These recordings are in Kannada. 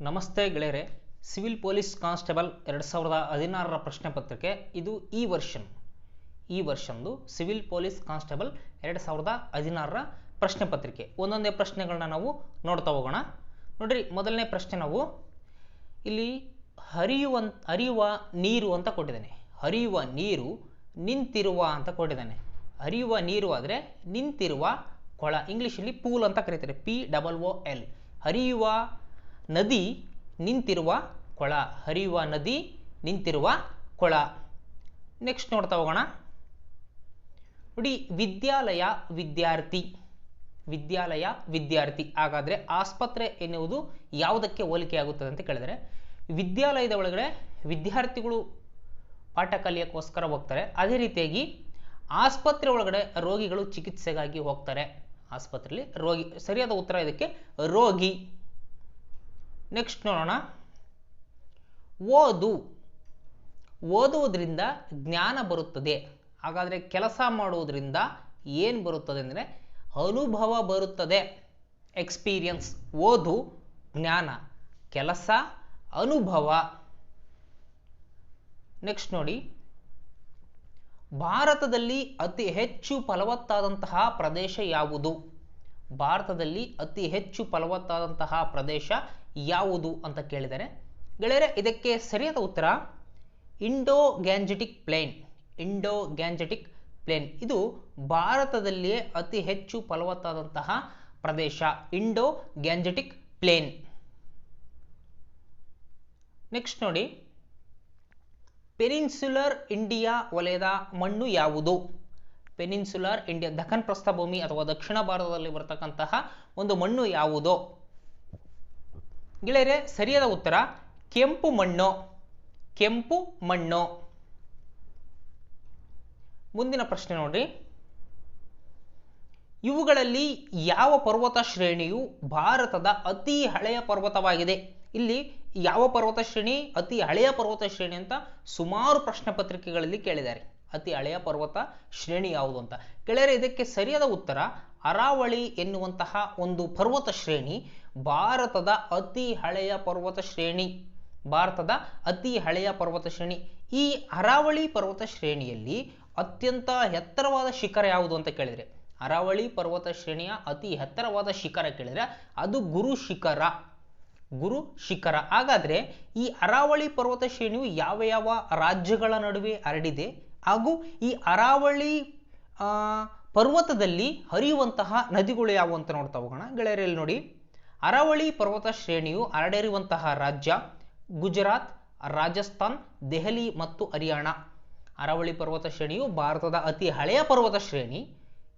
ನಮಸ್ತೆ ಗೆಳೆಯರೆ, ಸಿವಿಲ್ ಪೊಲೀಸ್ ಕಾನ್ಸ್ಟೇಬಲ್ ಎರಡು ಸಾವಿರದ ಹದಿನಾರರ ಪ್ರಶ್ನೆ ಪತ್ರಿಕೆ, ಇದು ಈ ವರ್ಷನ್. ಈ ವರ್ಷಂದು ಸಿವಿಲ್ ಪೊಲೀಸ್ ಕಾನ್ಸ್ಟೇಬಲ್ ಎರಡು ಸಾವಿರದ ಹದಿನಾರರ ಪ್ರಶ್ನೆ ಪತ್ರಿಕೆ. ಒಂದೊಂದೇ ಪ್ರಶ್ನೆಗಳನ್ನ ನಾವು ನೋಡ್ತಾ ಹೋಗೋಣ. ನೋಡ್ರಿ, ಮೊದಲನೇ ಪ್ರಶ್ನೆ ನಾವು, ಇಲ್ಲಿ ಹರಿಯುವ ಹರಿಯುವ ನೀರು ಅಂತ ಕೊಟ್ಟಿದ್ದಾನೆ. ಹರಿಯುವ ನೀರು ನಿಂತಿರುವ ಅಂತ ಕೊಟ್ಟಿದ್ದಾನೆ. ಹರಿಯುವ ನೀರು ಆದರೆ ನಿಂತಿರುವ ಕೊಳ. ಇಂಗ್ಲೀಷಲ್ಲಿ ಪೂಲ್ ಅಂತ ಕರೀತಾರೆ ಪಿ ಡಬಲ್ ಒ ಎಲ್ ಹರಿಯುವ ನದಿ ನಿಂತಿರುವ ಕೊಳ, ಹರಿಯುವ ನದಿ ನಿಂತಿರುವ ಕೊಳ. ನೆಕ್ಸ್ಟ್ ನೋಡ್ತಾ ಹೋಗೋಣ. ನೋಡಿ, ವಿದ್ಯಾಲಯ ವಿದ್ಯಾರ್ಥಿ ವಿದ್ಯಾಲಯ ವಿದ್ಯಾರ್ಥಿ ಹಾಗಾದರೆ ಆಸ್ಪತ್ರೆ ಎನ್ನುವುದು ಯಾವುದಕ್ಕೆ ಹೋಲಿಕೆಯಾಗುತ್ತದೆ ಅಂತ ಕೇಳಿದರೆ, ವಿದ್ಯಾಲಯದ ಒಳಗಡೆ ವಿದ್ಯಾರ್ಥಿಗಳು ಪಾಠ ಕಲಿಯೋಕ್ಕೋಸ್ಕರ ಹೋಗ್ತಾರೆ. ಅದೇ ರೀತಿಯಾಗಿ ಆಸ್ಪತ್ರೆ ಒಳಗಡೆ ರೋಗಿಗಳು ಚಿಕಿತ್ಸೆಗಾಗಿ ಹೋಗ್ತಾರೆ. ಆಸ್ಪತ್ರೆಯಲ್ಲಿ ರೋಗಿ, ಸರಿಯಾದ ಉತ್ತರ ಇದಕ್ಕೆ ರೋಗಿ. ನೆಕ್ಸ್ಟ್ ನೋಡೋಣ. ಓದು. ಓದುವುದರಿಂದ ಜ್ಞಾನ ಬರುತ್ತದೆ. ಹಾಗಾದರೆ ಕೆಲಸ ಮಾಡುವುದರಿಂದ ಏನು ಬರುತ್ತದೆ ಅಂದರೆ ಅನುಭವ ಬರುತ್ತದೆ. ಎಕ್ಸ್ಪೀರಿಯನ್ಸ್ ಓದು, ಜ್ಞಾನ. ಕೆಲಸ, ಅನುಭವ. ನೆಕ್ಸ್ಟ್ ನೋಡಿ. ಭಾರತದಲ್ಲಿ ಅತಿ ಹೆಚ್ಚು ಫಲವತ್ತಾದಂತಹ ಪ್ರದೇಶ ಯಾವುದು? ಭಾರತದಲ್ಲಿ ಅತಿ ಹೆಚ್ಚು ಫಲವತ್ತಾದಂತಹ ಪ್ರದೇಶ ಯಾವುದು ಅಂತ ಕೇಳಿದರೆ, ಗೆಳೆಯರೆ, ಇದಕ್ಕೆ ಸರಿಯಾದ ಉತ್ತರ Indo Gangetic plain. Indo Gangetic plain. ಇದು ಭಾರತದಲ್ಲಿಯೇ ಅತಿ ಹೆಚ್ಚು ಫಲವತ್ತಾದಂತಹ ಪ್ರದೇಶ. Indo Gangetic plain. ನೆಕ್ಸ್ಟ್ ನೋಡಿ. ಪೆನಿನ್ಸುಲರ್ ಇಂಡಿಯಾ ವಲಯದ ಮಣ್ಣು ಯಾವುದು? ಪೆನಿನ್ಸುಲರ್ ಇಂಡಿಯಾ ದಖನ್ ಪ್ರಸ್ಥಭೂಮಿ ಅಥವಾ ದಕ್ಷಿಣ ಭಾರತದಲ್ಲಿ ಬರತಕ್ಕಂತಹ ಒಂದು ಮಣ್ಣು ಯಾವುದು? ಗೆಳೆಯರೆ, ಸರಿಯಾದ ಉತ್ತರ, ಕೆಂಪು ಮಣ್ಣು ಕೆಂಪು ಮಣ್ಣು. ಮುಂದಿನ ಪ್ರಶ್ನೆ ನೋಡ್ರಿ ಇವುಗಳಲ್ಲಿ ಯಾವ ಪರ್ವತ ಶ್ರೇಣಿಯು ಭಾರತದ ಅತಿ ಹಳೆಯ ಪರ್ವತವಾಗಿದೆ? ಇಲ್ಲಿ ಯಾವ ಪರ್ವತ ಶ್ರೇಣಿ, ಅತಿ ಹಳೆಯ ಪರ್ವತ ಶ್ರೇಣಿ ಅಂತ ಸುಮಾರು ಪ್ರಶ್ನೆ ಪತ್ರಿಕೆಗಳಲ್ಲಿ ಕೇಳಿದ್ದಾರೆ. ಅತಿ ಹಳೆಯ ಪರ್ವತ ಶ್ರೇಣಿ ಯಾವುದು ಅಂತ. ಗೆಳೆಯರೆ, ಇದಕ್ಕೆ ಸರಿಯಾದ ಉತ್ತರ ಅರಾವಳಿ ಎನ್ನುವಂತಹ ಒಂದು ಪರ್ವತ ಶ್ರೇಣಿ, ಭಾರತದ ಅತಿ ಹಳೆಯ ಪರ್ವತ ಶ್ರೇಣಿ, ಭಾರತದ ಅತಿ ಹಳೆಯ ಪರ್ವತ ಶ್ರೇಣಿ. ಈ ಅರಾವಳಿ ಪರ್ವತ ಶ್ರೇಣಿಯಲ್ಲಿ ಅತ್ಯಂತ ಎತ್ತರವಾದ ಶಿಖರ ಯಾವುದು ಅಂತ ಕೇಳಿದರೆ, ಅರಾವಳಿ ಪರ್ವತ ಶ್ರೇಣಿಯ ಅತಿ ಎತ್ತರವಾದ ಶಿಖರ ಕೇಳಿದರೆ ಅದು ಗುರು ಶಿಖರ ಗುರು ಶಿಖರ. ಹಾಗಾದರೆ ಈ ಅರಾವಳಿ ಪರ್ವತ ಶ್ರೇಣಿಯು ಯಾವ ಯಾವ ರಾಜ್ಯಗಳ ನಡುವೆ ಹರಡಿದೆ? ಹಾಗೂ ಈ ಅರಾವಳಿ ಪರ್ವತದಲ್ಲಿ ಹರಿಯುವಂತಹ ನದಿಗಳು ಯಾವುವು ಅಂತ ನೋಡ್ತಾ ಹೋಗೋಣ. ಗೆಳೆಯರಲ್ಲಿ ನೋಡಿ. ಅರಾವಳಿ ಪರ್ವತ ಶ್ರೇಣಿಯು ಹರಡಿರುವಂತಹ ರಾಜ್ಯ ಗುಜರಾತ್, ರಾಜಸ್ಥಾನ್, ದೆಹಲಿ ಮತ್ತು ಹರಿಯಾಣ. ಅರಾವಳಿ ಪರ್ವತ ಶ್ರೇಣಿಯು ಭಾರತದ ಅತಿ ಹಳೆಯ ಪರ್ವತ ಶ್ರೇಣಿ.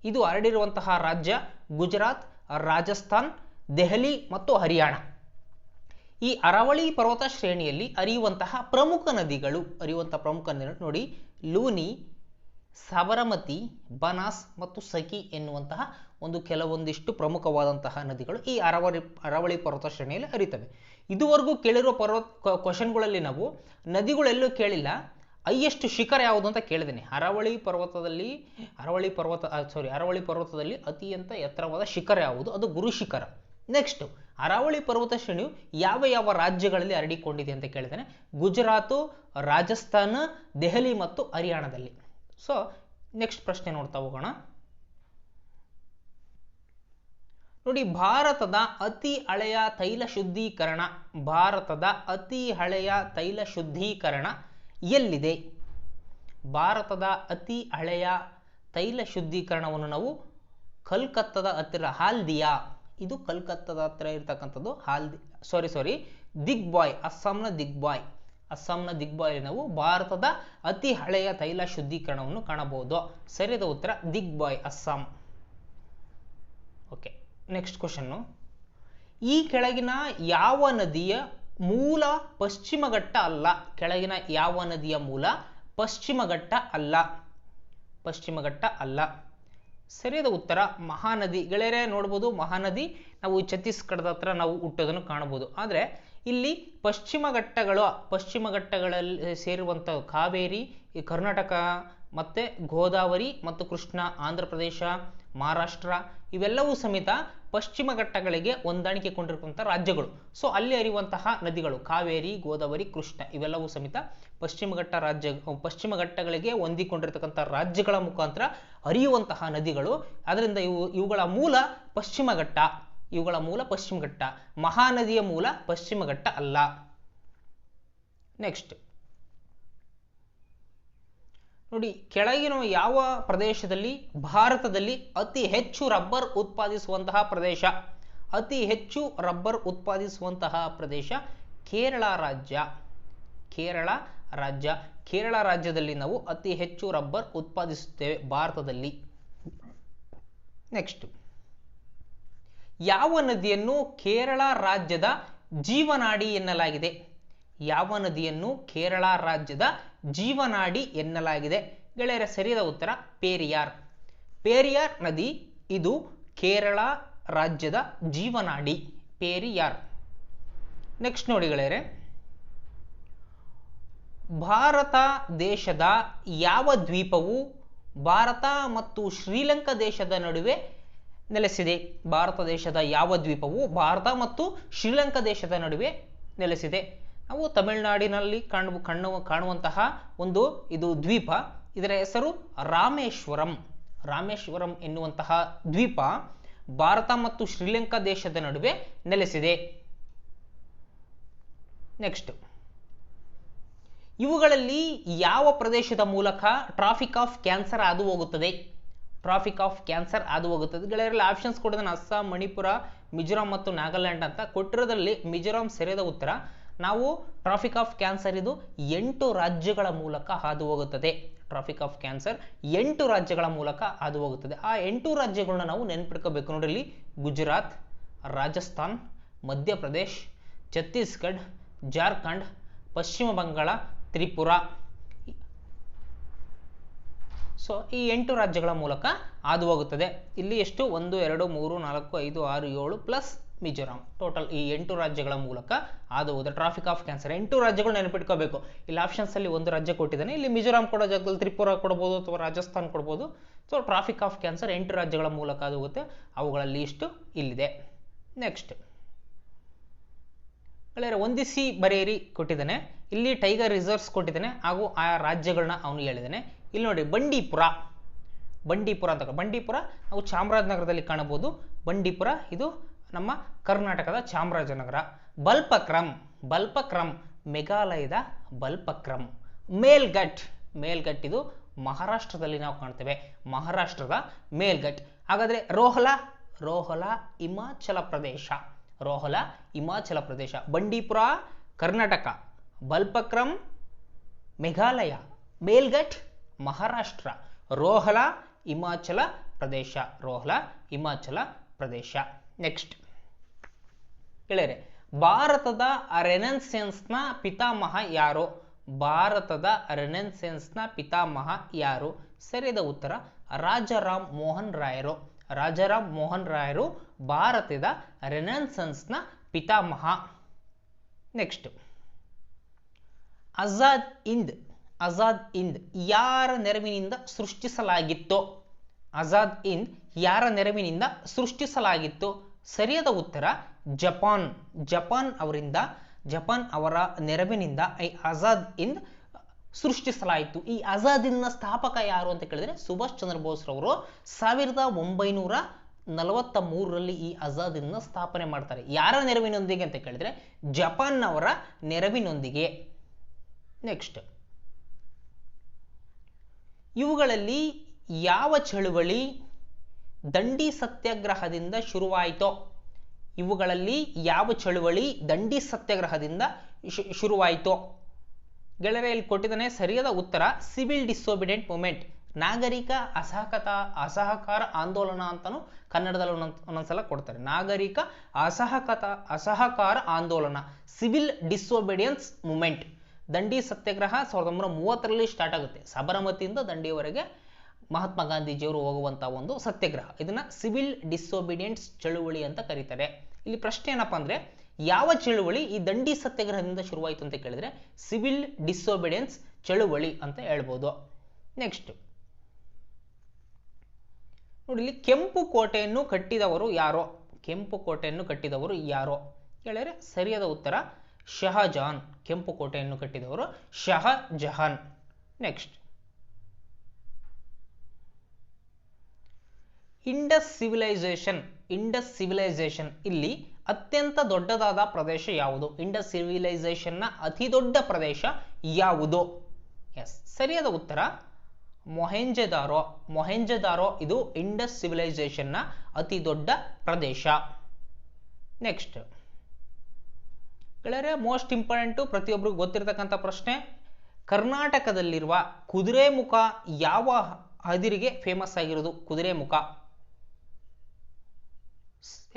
ಇದು ಹರಡಿರುವಂತಹ ರಾಜ್ಯ ಗುಜರಾತ್, ರಾಜಸ್ಥಾನ್, ದೆಹಲಿ ಮತ್ತು ಹರಿಯಾಣ. ಈ ಅರಾವಳಿ ಪರ್ವತ ಶ್ರೇಣಿಯಲ್ಲಿ ಅರಿಯುವಂತಹ ಪ್ರಮುಖ ನದಿಗಳು ಹರಿಯುವಂತಹ ಪ್ರಮುಖ ನದಿಗಳು ನೋಡಿ, ಲೂನಿ, ಸಬರಮತಿ, ಬನಾಸ್ ಮತ್ತು ಸಖಿ ಎನ್ನುವಂತಹ ಒಂದು ಕೆಲವೊಂದಿಷ್ಟು ಪ್ರಮುಖವಾದಂತಹ ನದಿಗಳು ಈ ಅರಾವಳಿ ಅರಾವಳಿ ಪರ್ವತ ಶ್ರೇಣಿಯಲ್ಲಿ ಹರಿತವೆ ಇದುವರೆಗೂ ಕೇಳಿರುವ ಪರ್ವತ ಕ್ವಶನ್ಗಳಲ್ಲಿ ನಾವು ನದಿಗಳೆಲ್ಲೂ ಕೇಳಿಲ್ಲ. ಹೈಯೆಸ್ಟ್ ಶಿಖರ ಯಾವುದು ಅಂತ ಕೇಳಿದ್ದೀನಿ. ಅರಾವಳಿ ಪರ್ವತದಲ್ಲಿ, ಅರಾವಳಿ ಪರ್ವತ ಸಾರಿ ಅರಾವಳಿ ಪರ್ವತದಲ್ಲಿ ಅತ್ಯಂತ ಎತ್ತರವಾದ ಶಿಖರ ಯಾವುದು? ಅದು ಗುರು ಶಿಖರ ನೆಕ್ಸ್ಟ್ ಅರಾವಳಿ ಪರ್ವತ ಶ್ರೇಣಿಯು ಯಾವ ಯಾವ ರಾಜ್ಯಗಳಲ್ಲಿ ಹರಡಿಕೊಂಡಿದೆ ಅಂತ ಕೇಳಿದರೆ ಗುಜರಾತು, ರಾಜಸ್ಥಾನ, ದೆಹಲಿ ಮತ್ತು ಹರಿಯಾಣದಲ್ಲಿ. ಸೊ ನೆಕ್ಸ್ಟ್ ಪ್ರಶ್ನೆ ನೋಡ್ತಾ ಹೋಗೋಣ. ನೋಡಿ, ಭಾರತದ ಅತಿ ಹಳೆಯ ತೈಲ ಶುದ್ಧೀಕರಣ, ಭಾರತದ ಅತಿ ಹಳೆಯ ತೈಲ ಶುದ್ಧೀಕರಣ ಎಲ್ಲಿದೆ? ಭಾರತದ ಅತಿ ಹಳೆಯ ತೈಲ ಶುದ್ಧೀಕರಣವನ್ನು ನಾವು ಕಲ್ಕತ್ತದ ಹತ್ತಿರ ಹಾಲ್ದಿಯಾ? ಇದು ಕಲ್ಕತ್ತದ ಹತ್ರ ಇರ್ತಕ್ಕಂಥದ್ದು ಹಾಲ್ದಿ ಸಾರಿ ಸಾರಿ ದಿಗ್ಬಾಯ್ ಅಸ್ಸಾಂನ ದಿಗ್ ಬಾಯ್. ಅಸ್ಸಾಂನ ದಿಗ್ಬಾಯ್ ನಾವು ಭಾರತದ ಅತಿ ಹಳೆಯ ತೈಲ ಶುದ್ಧೀಕರಣವನ್ನು ಕಾಣಬಹುದು. ಸರಿಯಾದ ಉತ್ತರ, Digboi, Assam. Okay next question ಈ ಕೆಳಗಿನ ಯಾವ ನದಿಯ ಮೂಲ ಪಶ್ಚಿಮ ಘಟ್ಟ ಅಲ್ಲ? ಕೆಳಗಿನ ಯಾವ ನದಿಯ ಮೂಲ ಪಶ್ಚಿಮ ಘಟ್ಟ ಅಲ್ಲ? ಪಶ್ಚಿಮ ಘಟ್ಟ ಅಲ್ಲ. ಸರಿಯಾದ ಉತ್ತರ ಮಹಾನದಿ. ಗೆಳೆಯರೇ, ನೋಡ್ಬೋದು ಮಹಾನದಿ, ನಾವು ಛತ್ತೀಸ್ಗಢದ ಹತ್ರ ನಾವು ಹುಟ್ಟೋದನ್ನು ಕಾಣಬಹುದು ಆದರೆ ಇಲ್ಲಿ ಪಶ್ಚಿಮ ಘಟ್ಟಗಳು, ಪಶ್ಚಿಮ ಘಟ್ಟಗಳಲ್ಲಿ ಸೇರುವಂಥ ಕಾವೇರಿ ಈ ಕರ್ನಾಟಕ, ಮತ್ತು ಗೋದಾವರಿ ಮತ್ತು ಕೃಷ್ಣ, ಆಂಧ್ರ ಪ್ರದೇಶ ಮಹಾರಾಷ್ಟ್ರ ಇವೆಲ್ಲವೂ ಸಮೇತ ಪಶ್ಚಿಮ ಘಟ್ಟಗಳಿಗೆ ಹೊಂದಾಣಿಕೆ ಕೊಂಡಿರುವಂಥ ರಾಜ್ಯಗಳು. ಸೊ ಅಲ್ಲಿ ಹರಿಯುವಂತಹ ನದಿಗಳು ಕಾವೇರಿ, ಗೋದಾವರಿ, ಕೃಷ್ಣ ಇವೆಲ್ಲವೂ ಸಮೇತ ಪಶ್ಚಿಮ ಘಟ್ಟ ರಾಜ್ಯ, ಪಶ್ಚಿಮ ಘಟ್ಟಗಳಿಗೆ ಹೊಂದಿಕೊಂಡಿರ್ತಕ್ಕಂಥ ರಾಜ್ಯಗಳ ಮುಖಾಂತರ ಹರಿಯುವಂತಹ ನದಿಗಳು. ಅದರಿಂದ ಇವು, ಇವುಗಳ ಮೂಲ ಪಶ್ಚಿಮ ಘಟ್ಟ, ಇವುಗಳ ಮೂಲ ಪಶ್ಚಿಮ ಘಟ್ಟ, ಮಹಾನದಿಯ ಮೂಲ ಪಶ್ಚಿಮ ಘಟ್ಟ ಅಲ್ಲ. ನೆಕ್ಸ್ಟ್ ನೋಡಿ, ಕೆಳಗಿನ ಯಾವ ಪ್ರದೇಶದಲ್ಲಿ, ಭಾರತದಲ್ಲಿ ಅತಿ ಹೆಚ್ಚು ರಬ್ಬರ್ ಉತ್ಪಾದಿಸುವಂತಹ ಪ್ರದೇಶ? ಅತಿ ಹೆಚ್ಚು ರಬ್ಬರ್ ಉತ್ಪಾದಿಸುವಂತಹ ಪ್ರದೇಶ ಕೇರಳ ರಾಜ್ಯ. ಕೇರಳ ರಾಜ್ಯ. ಕೇರಳ ರಾಜ್ಯದಲ್ಲಿ ನಾವು ಅತಿ ಹೆಚ್ಚು ರಬ್ಬರ್ ಉತ್ಪಾದಿಸುತ್ತೇವೆ ಭಾರತದಲ್ಲಿ. ನೆಕ್ಸ್ಟ್. ಯಾವ ನದಿಯನ್ನು ಕೇರಳ ರಾಜ್ಯದ ಜೀವನಾಡಿ ಎನ್ನಲಾಗಿದೆ? ಯಾವ ನದಿಯನ್ನು ಕೇರಳ ರಾಜ್ಯದ ಜೀವನಾಡಿ ಎನ್ನಲಾಗಿದೆ. ಗೆಳೆಯರ ಸರಿಯಾದ ಉತ್ತರ, ಪೇರಿಯಾರ್. ಪೇರಿಯಾರ್ ನದಿ, ಇದು ಕೇರಳ ರಾಜ್ಯದ ಜೀವನಾಡಿ, ಪೇರಿಯಾರ್. ನೆಕ್ಸ್ಟ್ ನೋಡಿ ಗೆಳೆಯರೆ. ಭಾರತ ದೇಶದ ಯಾವ ದ್ವೀಪವು ಭಾರತ ಮತ್ತು ಶ್ರೀಲಂಕಾ ದೇಶದ ನಡುವೆ ನೆಲೆಸಿದೆ? ಭಾರತ ದೇಶದ ಯಾವ ದ್ವೀಪವು ಭಾರತ ಮತ್ತು ಶ್ರೀಲಂಕಾ ದೇಶದ ನಡುವೆ ನೆಲೆಸಿದೆ? ನಾವು ತಮಿಳುನಾಡಿನಲ್ಲಿ ಕಾಣು ಕಾಣುವ ಕಾಣುವಂತಹ ಒಂದು ಇದು ದ್ವೀಪ. ಇದರ ಹೆಸರು ರಾಮೇಶ್ವರಂ. ರಾಮೇಶ್ವರಂ ಎನ್ನುವಂತಹ ದ್ವೀಪ ಭಾರತ ಮತ್ತು ಶ್ರೀಲಂಕಾ ದೇಶದ ನಡುವೆ ನೆಲೆಸಿದೆ. ನೆಕ್ಸ್ಟ್. ಇವುಗಳಲ್ಲಿ ಯಾವ ಪ್ರದೇಶದ ಮೂಲಕ ಟ್ರಾಫಿಕ್ ಆಫ್ ಕ್ಯಾನ್ಸರ್ ಹಾದು ಹೋಗುತ್ತದೆ ಟ್ರಾಫಿಕ್ ಆಫ್ ಕ್ಯಾನ್ಸರ್ ಹಾದು ಹೋಗುತ್ತದೆ ಗೆಳೆಯರಲ್ಲಿ ಆಪ್ಷನ್ಸ್ ಕೊಡೋದನ್ನು ಅಸ್ಸಾಂ, ಮಣಿಪುರ, ಮಿಜೋರಾಂ ಮತ್ತು ನಾಗಾಲ್ಯಾಂಡ್ ಅಂತ ಕೊಟ್ಟಿರೋದ್ರಲ್ಲಿ ಮಿಜೋರಾಂ ಸರಿಯಾದ ಉತ್ತರ. ನಾವು ಟ್ರಾಫಿಕ್ ಆಫ್ ಕ್ಯಾನ್ಸರ್ ಇದು ಎಂಟು ರಾಜ್ಯಗಳ ಮೂಲಕ ಹಾದು ಹೋಗುತ್ತದೆ ಟ್ರಾಫಿಕ್ ಆಫ್ ಕ್ಯಾನ್ಸರ್ ಎಂಟು ರಾಜ್ಯಗಳ ಮೂಲಕ ಹಾದು ಹೋಗುತ್ತದೆ ಆ ಎಂಟು ರಾಜ್ಯಗಳನ್ನ ನಾವು ನೆನ್ಪಿಟ್ಕೋಬೇಕು ನೋಡಿ ಇಲ್ಲಿ. ಗುಜರಾತ್, ರಾಜಸ್ಥಾನ್, ಮಧ್ಯಪ್ರದೇಶ್ ಛತ್ತೀಸ್ಗಢ ಜಾರ್ಖಂಡ್, ಪಶ್ಚಿಮ ಬಂಗಾಳ, ತ್ರಿಪುರ. ಸೊ ಈ ಎಂಟು ರಾಜ್ಯಗಳ ಮೂಲಕ ಹಾದು ಹೋಗುತ್ತದೆ ಇಲ್ಲಿ ಎಷ್ಟು? ಒಂದು, ಎರಡು, ಮೂರು, ನಾಲ್ಕು, ಐದು, ಆರು, ಏಳು, ಪ್ಲಸ್ ಮಿಜೋರಾಂ. ಟೋಟಲ್ ಈ ಎಂಟು ರಾಜ್ಯಗಳ ಮೂಲಕ ಅದು ಹೋದ ಟ್ರಾಫಿಕ್ ಆಫ್ ಕ್ಯಾನ್ಸರ್ ಎಂಟು ರಾಜ್ಯಗಳು ನೆನಪಿಟ್ಕೋಬೇಕು. ಇಲ್ಲಿ ಆಪ್ಷನ್ಸ್ ಅಲ್ಲಿ ಒಂದು ರಾಜ್ಯ ಕೊಟ್ಟಿದ್ದಾನೆ. ಇಲ್ಲಿ ಮಿಜೋರಾಂ ಕೊಡೋ ಜಾಗದಲ್ಲಿ ತ್ರಿಪುರ ಕೊಡಬಹುದು ಅಥವಾ ರಾಜಸ್ಥಾನ್ ಕೊಡ್ಬೋದು. ಸೊ ಟ್ರಾಫಿಕ್ ಆಫ್ ಕ್ಯಾನ್ಸರ್ ಎಂಟು ರಾಜ್ಯಗಳ ಮೂಲಕ ಅದು ಹೋಗುತ್ತೆ. ಅವುಗಳ ಲೀಸ್ಟು ಇಲ್ಲಿದೆ. ನೆಕ್ಸ್ಟ್ ಗೆಳೆಯರೆ ಒಂದಿಸಿ ಬರೆಯಿರಿ ಕೊಟ್ಟಿದ್ದಾನೆ. ಇಲ್ಲಿ ಟೈಗರ್ ರಿಸರ್ವ್ಸ್ ಕೊಟ್ಟಿದ್ದಾನೆ. ಹಾಗೂ ಆ ರಾಜ್ಯಗಳನ್ನ ಅವನು ಹೇಳಿದ್ದಾನೆ. ಇಲ್ಲಿ ನೋಡಿ, ಬಂಡೀಪುರ. ಬಂಡೀಪುರ ಅಂತ ಬಂಡೀಪುರ ನಾವು ಚಾಮರಾಜನಗರದಲ್ಲಿ ಕಾಣಬಹುದು ಬಂಡೀಪುರ, ಇದು ನಮ್ಮ ಕರ್ನಾಟಕದ ಚಾಮರಾಜನಗರ. ಬಲ್ಪಕ್ರಮ್ ಬಲ್ಪಕ್ರಮ್, ಮೇಘಾಲಯದ ಬಲ್ಪಕ್ರಮ್. ಮೇಲ್ಘಟ್ ಮೇಲ್ಘಟ್ ಇದು ಮಹಾರಾಷ್ಟ್ರದಲ್ಲಿ ನಾವು ಕಾಣ್ತೇವೆ. ಮಹಾರಾಷ್ಟ್ರದ ಮೇಲ್ಘಟ್. ಹಾಗಾದ್ರೆ ರೋಹಲ ರೋಹಲ ಹಿಮಾಚಲ ಪ್ರದೇಶ. ರೋಹಲ ಹಿಮಾಚಲ ಪ್ರದೇಶ. ಬಂಡೀಪುರ, ಕರ್ನಾಟಕ. ಬಲ್ಪಕ್ರಮ್, ಮೇಘಾಲಯ. ಮೇಲ್ಘಟ್, ಮಹಾರಾಷ್ಟ್ರ. ರೋಹಲ ಹಿಮಾಚಲ ಪ್ರದೇಶ. ರೋಹಲ ಹಿಮಾಚಲ ಪ್ರದೇಶ. ನೆಕ್ಸ್ಟ್. ಗೆಳೆಯರೆ ಭಾರತದ ರೆನೆನ್ಸೆನ್ಸ್ನ ಪಿತಾಮಹ ಯಾರು? ಭಾರತದ ರೆನೆನ್ಸೆನ್ಸ್ನ ಪಿತಾಮಹ ಯಾರು? ಸರಿಯಾದ ಉತ್ತರ, ರಾಜಾರಾಮ್ ಮೋಹನ್ ರಾಯರು. ರಾಜಾರಾಮ್ ಮೋಹನ್ ರಾಯರು ಭಾರತದ ರೆನೆನ್ಸೆನ್ಸ್ನ ಪಿತಾಮಹ. ನೆಕ್ಸ್ಟ್. ಅಜಾದ್ ಇಂದ್ ಅಜಾದ್ ಇಂದ್ ಯಾರ ನೆರವಿನಿಂದ ಸೃಷ್ಟಿಸಲಾಗಿತ್ತು? ಅಜಾದ್ ಇಂದ್ ಯಾರ ನೆರವಿನಿಂದ ಸೃಷ್ಟಿಸಲಾಗಿತ್ತು? ಸರಿಯಾದ ಉತ್ತರ, ಜಪಾನ್. ಜಪಾನ್ ಅವರಿಂದ, ಜಪಾನ್ ಅವರ ನೆರವಿನಿಂದ ಐ ಆಜಾದ್ ಹಿಂದ್ ಸೃಷ್ಟಿಸಲಾಯಿತು. ಈ ಆಜಾದ್ ಹಿಂದ್ನ ಸ್ಥಾಪಕ ಯಾರು ಅಂತ ಕೇಳಿದ್ರೆ ಸುಭಾಷ್ ಚಂದ್ರ ಬೋಸ್ ರವರು. ಸಾವಿರದ ಒಂಬೈನೂರ ನಲವತ್ತ ಮೂರರಲ್ಲಿ ಈ ಆಜಾದ್ ಹಿಂದ್ನ ಸ್ಥಾಪನೆ ಮಾಡ್ತಾರೆ. ಯಾರ ನೆರವಿನೊಂದಿಗೆ ಅಂತ ಕೇಳಿದ್ರೆ ಜಪಾನ್ನವರ ನೆರವಿನೊಂದಿಗೆ. ನೆಕ್ಸ್ಟ್. ಇವುಗಳಲ್ಲಿ ಯಾವ ಚಳುವಳಿ ದಂಡಿ ಸತ್ಯಾಗ್ರಹದಿಂದ ಶುರುವಾಯಿತೋ? ಇವುಗಳಲ್ಲಿ ಯಾವ ಚಳುವಳಿ ದಂಡಿ ಸತ್ಯಾಗ್ರಹದಿಂದ ಶುರುವಾಯಿತೋ? ಗೆಳೆಯರೆ, ಇಲ್ಲಿ ಕೊಟ್ಟಿದ್ದಾನೆ ಸರಿಯಾದ ಉತ್ತರ. Civil disobedient movement. ನಾಗರಿಕ ಅಸಹಕತ, ಅಸಹಕಾರ ಆಂದೋಲನ ಅಂತಲೂ ಕನ್ನಡದಲ್ಲಿ ಒಂದೊಂದು ಒಂದೊಂದ್ಸಲ ಕೊಡ್ತಾರೆ. ನಾಗರಿಕ ಅಸಹಕತ, ಅಸಹಕಾರ ಆಂದೋಲನ. Civil disobedience movement. Dandi Satyagraha ಸಾವಿರದ ಒಂಬೈನೂರ ಮೂವತ್ತರಲ್ಲಿ ಸ್ಟಾರ್ಟ್ ಆಗುತ್ತೆ. ಸಬರಮತಿಯಿಂದ ದಂಡಿಯವರೆಗೆ ಮಹಾತ್ಮ ಗಾಂಧೀಜಿಯವರು ಹೋಗುವಂತ ಒಂದು ಸತ್ಯಾಗ್ರಹ. ಇದನ್ನ ಸಿವಿಲ್ ಡಿಸೋಬಿಡಿಯನ್ಸ್ ಚಳುವಳಿ ಅಂತ ಕರೀತಾರೆ. ಇಲ್ಲಿ ಪ್ರಶ್ನೆ ಏನಪ್ಪಾ ಅಂದ್ರೆ, ಯಾವ ಚಳುವಳಿ ಈ ದಂಡಿ ಸತ್ಯಾಗ್ರಹದಿಂದ ಶುರುವಾಯಿತು ಅಂತ ಕೇಳಿದ್ರೆ, ಸಿವಿಲ್ ಡಿಸೋಬಿಡಿಯನ್ಸ್ ಚಳುವಳಿ ಅಂತ ಹೇಳ್ಬೋದು. ನೆಕ್ಸ್ಟ್. ನೋಡಿ, ಇಲ್ಲಿ ಕೆಂಪು ಕೋಟೆಯನ್ನು ಕಟ್ಟಿದವರು ಯಾರೋ? ಕೆಂಪು ಕೋಟೆಯನ್ನು ಕಟ್ಟಿದವರು ಯಾರೋ? ಕೇಳಿದ್ರೆ ಸರಿಯಾದ ಉತ್ತರ, ಶಹಜಾನ್. ಕೆಂಪು ಕೋಟೆಯನ್ನು ಕಟ್ಟಿದವರು Shahjahan. Next. Indus civilisation Indus civilisation ಇಲ್ಲಿ ಅತ್ಯಂತ ದೊಡ್ಡದಾದ ಪ್ರದೇಶ ಯಾವುದು? ಇಂಡಸ್ ಸಿವಿಲೈಸೇಷನ್ನ ಅತಿ ದೊಡ್ಡ ಪ್ರದೇಶ ಯಾವುದು? ಎಸ್ ಸರಿಯಾದ ಉತ್ತರ ಮೊಹೆಂಜೆದಾರೋ. ಮೊಹೆಂಜೆದಾರೋ ಇದು ಇಂಡಸ್ ಸಿವಿಲೈಸೇಷನ್ನ ಅತಿ ದೊಡ್ಡ ಪ್ರದೇಶ. ನೆಕ್ಸ್ಟ್ ಗೆಳೆಯರೆ ಮೋಸ್ಟ್ ಇಂಪಾರ್ಟೆಂಟು ಪ್ರತಿಯೊಬ್ಬರಿಗೂ ಗೊತ್ತಿರತಕ್ಕಂಥ ಪ್ರಶ್ನೆ, ಕರ್ನಾಟಕದಲ್ಲಿರುವ ಕುದುರೆಮುಖ ಯಾವ ಅದಿರಿಗೆ ಫೇಮಸ್ ಆಗಿರೋದು? ಕುದುರೆಮುಖ.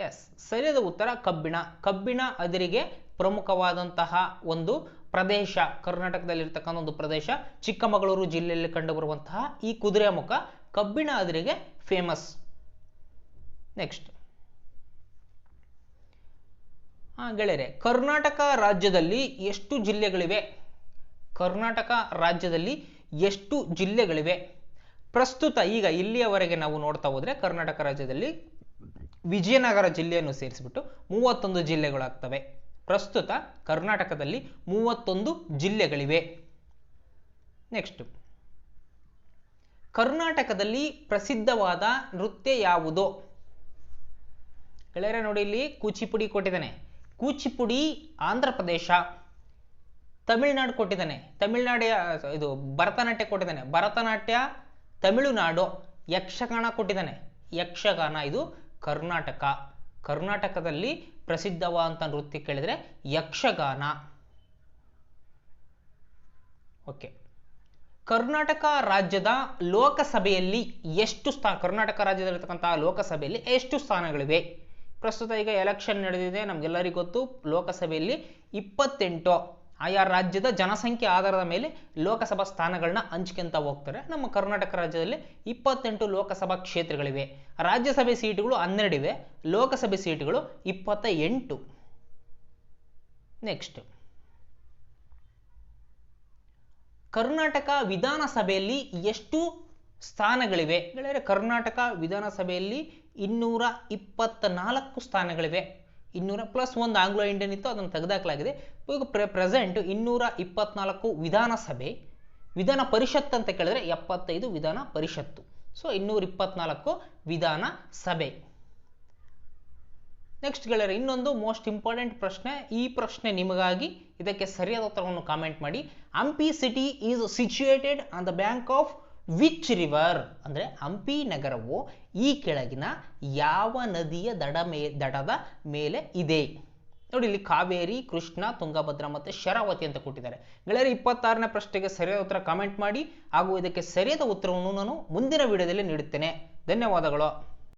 ಎಸ್ ಸರಿಯಾದ ಉತ್ತರ ಕಬ್ಬಿಣ. ಕಬ್ಬಿಣ ಅದಿರಿಗೆ ಪ್ರಮುಖವಾದಂತಹ ಒಂದು ಪ್ರದೇಶ, ಕರ್ನಾಟಕದಲ್ಲಿರ್ತಕ್ಕಂಥ ಒಂದು ಪ್ರದೇಶ, ಚಿಕ್ಕಮಗಳೂರು ಜಿಲ್ಲೆಯಲ್ಲಿ ಕಂಡುಬರುವಂತಹ ಈ ಕುದುರೆಮುಖ ಕಬ್ಬಿಣ ಅದಿರಿಗೆ ಫೇಮಸ್ ನೆಕ್ಸ್ಟ್ ಹಾ ಗೆಳೆಯರೆ, ಕರ್ನಾಟಕ ರಾಜ್ಯದಲ್ಲಿ ಎಷ್ಟು ಜಿಲ್ಲೆಗಳಿವೆ? ಕರ್ನಾಟಕ ರಾಜ್ಯದಲ್ಲಿ ಎಷ್ಟು ಜಿಲ್ಲೆಗಳಿವೆ? ಪ್ರಸ್ತುತ ಈಗ ಇಲ್ಲಿಯವರೆಗೆ ನಾವು ನೋಡ್ತಾ ಹೋದ್ರೆ ಕರ್ನಾಟಕ ರಾಜ್ಯದಲ್ಲಿ ವಿಜಯನಗರ ಜಿಲ್ಲೆಯನ್ನು ಸೇರಿಸಿಬಿಟ್ಟು ಮೂವತ್ತೊಂದು ಜಿಲ್ಲೆಗಳಾಗ್ತವೆ. ಪ್ರಸ್ತುತ ಕರ್ನಾಟಕದಲ್ಲಿ ಮೂವತ್ತೊಂದು ಜಿಲ್ಲೆಗಳಿವೆ. ನೆಕ್ಸ್ಟ್ ಕರ್ನಾಟಕದಲ್ಲಿ ಪ್ರಸಿದ್ಧವಾದ ನೃತ್ಯ ಯಾವುದು? ಗೆಳೆಯರೇ, ನೋಡಿ ಇಲ್ಲಿ ಕೂಚಿಪುಡಿ ಕೊಟ್ಟಿದ್ದಾನೆ. ಕೂಚಿಪುಡಿ ಆಂಧ್ರ ಪ್ರದೇಶ, ತಮಿಳುನಾಡು ಕೊಟ್ಟಿದ್ದಾನೆ. ತಮಿಳುನಾಡು, ಇದು ಭರತನಾಟ್ಯ ಕೊಟ್ಟಿದ್ದಾನೆ. ಭರತನಾಟ್ಯ, ತಮಿಳುನಾಡು ಯಕ್ಷಗಾನ ಕೊಟ್ಟಿದ್ದಾನೆ. ಯಕ್ಷಗಾನ ಇದು ಕರ್ನಾಟಕ. ಕರ್ನಾಟಕದಲ್ಲಿ ಪ್ರಸಿದ್ಧವಾದಂಥ ನೃತ್ಯ ಕೇಳಿದರೆ ಯಕ್ಷಗಾನ. ಓಕೆ. ಕರ್ನಾಟಕ ರಾಜ್ಯದ ಲೋಕಸಭೆಯಲ್ಲಿ ಎಷ್ಟು ಸ್ಥಾನ ಕರ್ನಾಟಕ ರಾಜ್ಯದಲ್ಲಿರ್ತಕ್ಕಂತಹ ಲೋಕಸಭೆಯಲ್ಲಿ ಎಷ್ಟು ಸ್ಥಾನಗಳಿವೆ? ಪ್ರಸ್ತುತ ಈಗ ಎಲೆಕ್ಷನ್ ನಡೆದಿದೆ, ನಮಗೆಲ್ಲರಿಗೂ ಗೊತ್ತು, ಲೋಕಸಭೆಯಲ್ಲಿ ಇಪ್ಪತ್ತೆಂಟು. ಆಯಾ ರಾಜ್ಯದ ಜನಸಂಖ್ಯೆ ಆಧಾರದ ಮೇಲೆ ಲೋಕಸಭಾ ಸ್ಥಾನಗಳನ್ನ ಹಂಚ್ಕೊಂತ ಹೋಗ್ತಾರೆ. ನಮ್ಮ ಕರ್ನಾಟಕ ರಾಜ್ಯದಲ್ಲಿ ಇಪ್ಪತ್ತೆಂಟು ಲೋಕಸಭಾ ಕ್ಷೇತ್ರಗಳಿವೆ. ರಾಜ್ಯಸಭೆ ಸೀಟುಗಳು ಹನ್ನೆರಡಿವೆ ಲೋಕಸಭೆ ಸೀಟುಗಳು ಇಪ್ಪತ್ತ ಎಂಟು ನೆಕ್ಸ್ಟ್ ಕರ್ನಾಟಕ ವಿಧಾನಸಭೆಯಲ್ಲಿ ಎಷ್ಟು ಸ್ಥಾನಗಳಿವೆ? ಗೆಳೆಯರೆ, ಕರ್ನಾಟಕ ವಿಧಾನಸಭೆಯಲ್ಲಿ ಇನ್ನೂರ ಇಪ್ಪತ್ತ ನಾಲ್ಕು ಸ್ಥಾನಗಳಿವೆ. ಇನ್ನೂರ ಪ್ಲಸ್ ಒಂದು ಆಂಗ್ಲೋ ಇಂಡಿಯನ್ ಇತ್ತು, ಅದನ್ನು ತೆಗೆದಾಕಲಾಗಿದೆ. ಈಗ ಪ್ರೆ ಪ್ರೆಸೆಂಟ್ ಇನ್ನೂರ ಇಪ್ಪತ್ನಾಲ್ಕು ವಿಧಾನಸಭೆ, ವಿಧಾನ ಪರಿಷತ್ ಅಂತ ಕೇಳಿದ್ರೆ ಎಪ್ಪತ್ತೈದು ವಿಧಾನ ಪರಿಷತ್ತು. ಸೊ ಇನ್ನೂರ ಇಪ್ಪತ್ನಾಲ್ಕು ವಿಧಾನ ಸಭೆ ನೆಕ್ಸ್ಟ್ ಗೆಳೆಯರೆ, ಇನ್ನೊಂದು ಮೋಸ್ಟ್ ಇಂಪಾರ್ಟೆಂಟ್ ಪ್ರಶ್ನೆ. ಈ ಪ್ರಶ್ನೆ ನಿಮಗಾಗಿ ಇದಕ್ಕೆ ಸರಿಯಾದ ಉತ್ತರವನ್ನು ಕಾಮೆಂಟ್ ಮಾಡಿ. Hampi city is situated on the bank of which river ಅಂದರೆ ಹಂಪಿ ನಗರವು ಈ ಕೆಳಗಿನ ಯಾವ ನದಿಯ ದಡ ಮೇ, ದಡದ ಮೇಲೆ ಇದೆ? ನೋಡಿ, ಇಲ್ಲಿ ಕಾವೇರಿ, ಕೃಷ್ಣ, ತುಂಗಭದ್ರ ಮತ್ತು ಶರಾವತಿ ಅಂತ ಕೊಟ್ಟಿದ್ದಾರೆ. ಗೆಳೆಯರು, ಇಪ್ಪತ್ತಾರನೇ ಪ್ರಶ್ನೆಗೆ ಸರಿಯಾದ ಉತ್ತರ ಕಾಮೆಂಟ್ ಮಾಡಿ. ಹಾಗೂ ಇದಕ್ಕೆ ಸರಿಯಾದ ಉತ್ತರವನ್ನು ನಾನು ಮುಂದಿನ ವಿಡಿಯೋದಲ್ಲಿ ನೀಡುತ್ತೇನೆ. ಧನ್ಯವಾದಗಳು.